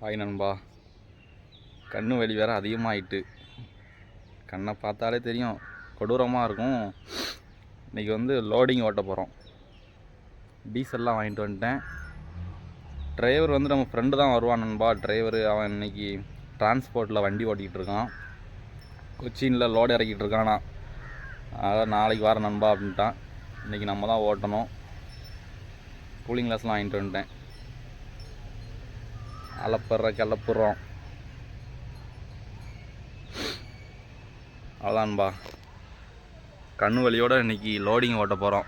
Hi நண்பா. கண்ணு வலி வேறு அதிகமாகிட்டு கண்ணை பார்த்தாலே தெரியும் கொடூரமாக இருக்கும். இன்றைக்கி வந்து லோடிங் ஓட்ட போகிறோம் டீசல்லாம் வாங்கிட்டு வந்துட்டேன். டிரைவர் வந்து நம்ம ஃப்ரெண்டு தான் வருவான் நண்பா. டிரைவர் அவன் இன்னைக்கு டிரான்ஸ்போர்ட்டில் வண்டி ஓட்டிகிட்டு இருக்கான். கொச்சினில் லோடு இறக்கிட்டு இருக்கானா. அதான் நாளைக்கு வர நண்பா அப்படின்ட்டான். இன்றைக்கி நம்ம தான் ஓட்டணும். கூலிங் கிளாஸ்லாம் வாங்கிட்டு வந்துட்டேன். அலப்புற கிளப்புறோம். அவ்வளோதான்பா கண்ணு வழியோட இன்னைக்கு லோடிங் ஓட்ட போகிறோம்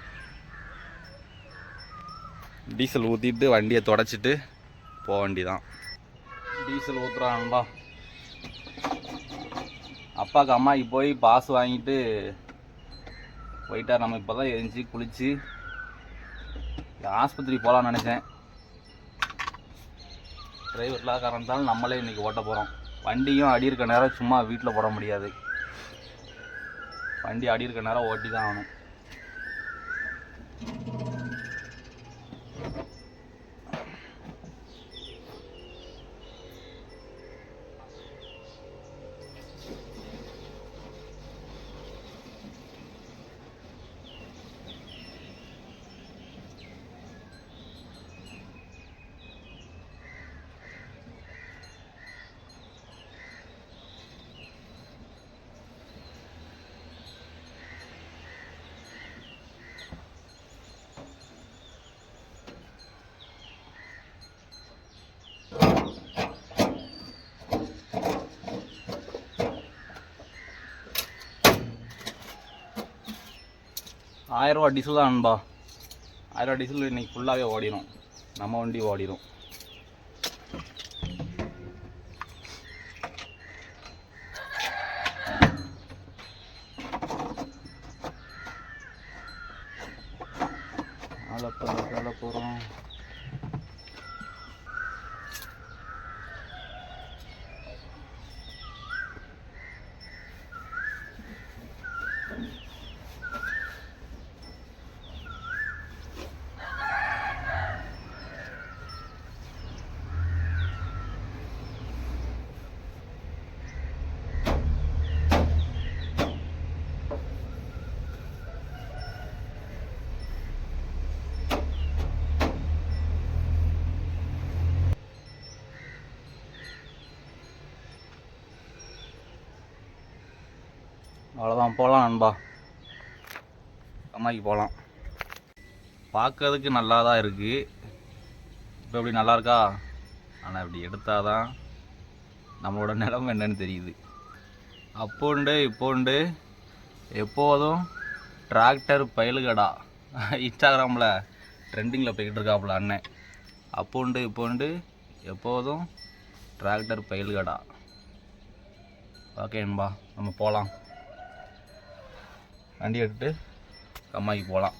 டீசல் ஊற்றிட்டு வண்டியை தொடச்சிட்டு போக வேண்டிதான். டீசல் ஊற்றுறான்பா அப்பாவுக்கு அம்மாக்கு போய் பாஸ் வாங்கிட்டு போயிட்டார். நம்ம இப்போ தான் எழுந்துச்சி குளித்து ஆஸ்பத்திரி போகலான்னு நினச்சேன். டிரைவர் இல்லாத காரணத்தால் நம்மளே இன்றைக்கி ஓட்ட போகிறோம் வண்டியும் அடி இருக்க நேரம் சும்மா வீட்டில் போட முடியாது. வண்டி அடி இருக்க நேரம் ஓட்டி தான் ஆகணும். ஆயிரரூவா டீசல் தான் நண்பா. ஆயிரரூவா டீசல் இன்றைக்கி ஃபுல்லாகவே ஓடிடும் நம்ம வண்டி ஓடிடும் அலப்ப போகிறோம் அவ்வளோதான் போகலாம் நண்பா. அம்மாக்கு போகலாம் பார்க்கறதுக்கு நல்லா தான் இருக்குது இப்போ எப்படி நல்லா இருக்கா? ஆனால் இப்படி எடுத்தால் தான் நம்மளோட நிலமை என்னன்னு தெரியுது. அப்போ உண்டு இப்போ உண்டு. எப்போதும் டிராக்டர் பயலுகடா. இன்ஸ்டாகிராமில் ட்ரெண்டிங்கில் போய்கிட்டு இருக்காப்புல அண்ணன். அப்போ உண்டு இப்போ உண்டு. எப்போதும் டிராக்டர் பயலுகடா. ஓகே நண்பா நம்ம போகலாம் வண்டி எடுத்துகிட்டு அம்மாய்க்கு போகலாம்.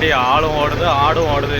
வண்டி ஆளும் ஓடுது ஆடும் ஓடுது.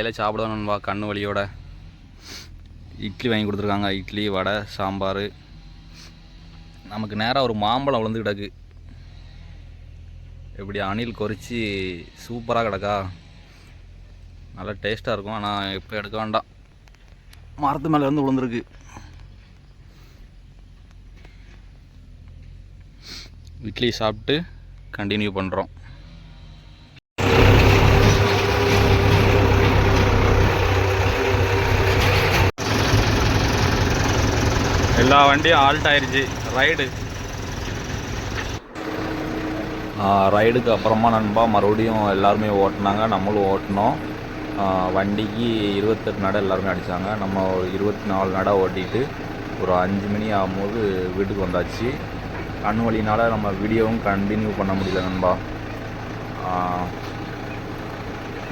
காலையில் சாப்பிடுவோம் நண்பா கண்ணு வலியோட. இட்லி வாங்கி கொடுத்துருக்காங்க. இட்லி வடை சாம்பார். நமக்கு நேராக ஒரு மாம்பழம் விழுந்து கிடக்கு. எப்படி அணில் கொறிச்சு சூப்பராக கிடக்கா? நல்லா டேஸ்ட்டாக இருக்கும். ஆனால் இப்போ எடுக்க வேண்டாம். மரத்து மேலே இருந்து விழுந்துருக்கு. இட்லி சாப்பிட்டு கண்டினியூ பண்ணுறோம் எல்லா வண்டியும் ஆல்ட் ஆயிடுச்சு ரைடு ரைடுக்கு அப்புறமா நண்பா மறுபடியும் எல்லாருமே ஓட்டினாங்க. நம்மளும் ஓட்டினோம். வண்டிக்கு இருபத்தெட்டு நடை எல்லாருமே அடித்தாங்க நம்ம ஒரு இருபத்தி நாலு நடை ஓட்டிட்டு ஒரு அஞ்சு மணி ஆகும்போது வீட்டுக்கு வந்தாச்சு. கண் வழினால் நம்ம வீடியோவும் கண்டினியூ பண்ண முடியல நண்பா.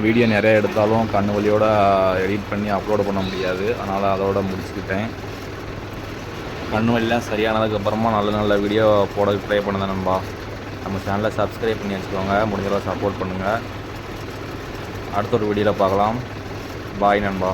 வீடியோ நிறைய எடுத்தாலும் கண் வழியோடு எடிட் பண்ணி அப்லோடு பண்ண முடியாது. அதனால் அதோட முடிச்சுக்கிட்டேன். கண் வலிலாம் சரியானதுக்கு அப்புறமா நல்ல நல்ல வீடியோ போட ட்ரை பண்ணுதேன் நண்பா. நம்ம சேனலை சப்ஸ்கிரைப் பண்ணி வச்சுக்கோங்க. முடிஞ்சளவு சப்போர்ட் பண்ணுங்கள் அடுத்த ஒரு வீடியோவில் பார்க்கலாம். பாய் நண்பா.